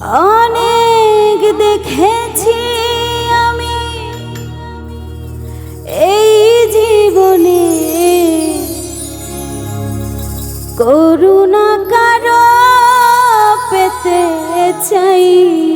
অনেক দেখেছি আমি। এই জীবনে করুণা কারও পেতে চাই।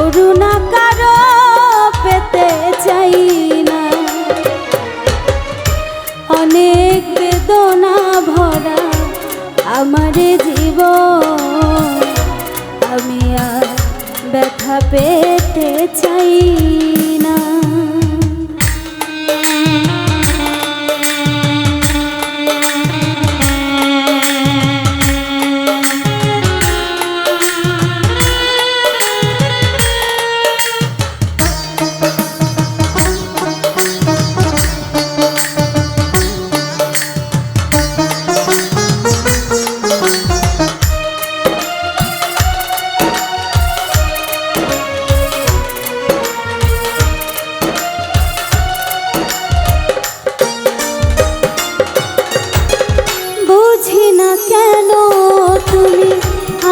করুণা কারও পেতে চাই না। অনেক বেদনা ভরা আমার জীবন, আমি আর ব্যথা পেতে চাই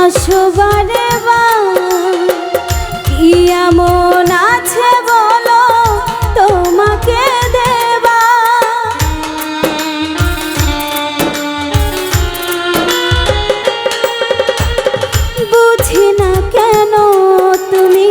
আসো বারে কি এমন আছে বলো? তোমাকে দেবা। বুঝি না কেন তুমি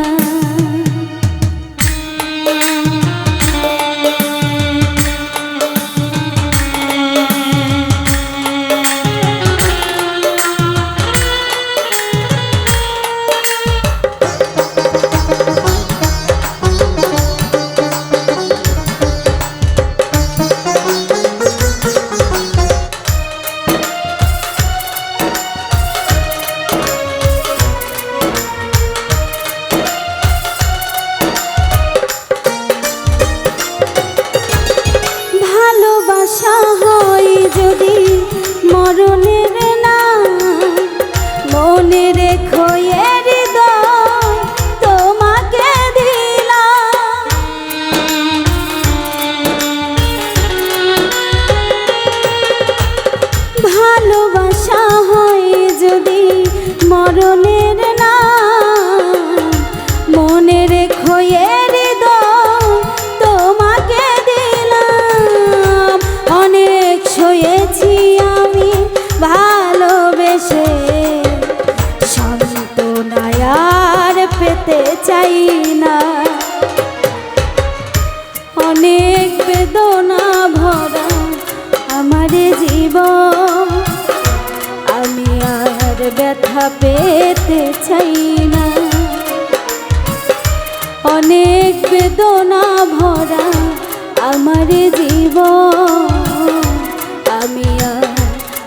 হয় যদি মরণের না মনে রেখো তোমাকে ভালোবাসা হয় যদি মরণের ভালোবেসে সন্তনায়ার পেতে চাই না। অনেক বেদনা ভরা আমার জীবন, আমি আর ব্যথা পেতে চাই না। অনেক বেদনা ভরা আমার জীবন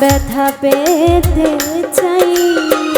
बैठा पे दे चाहिए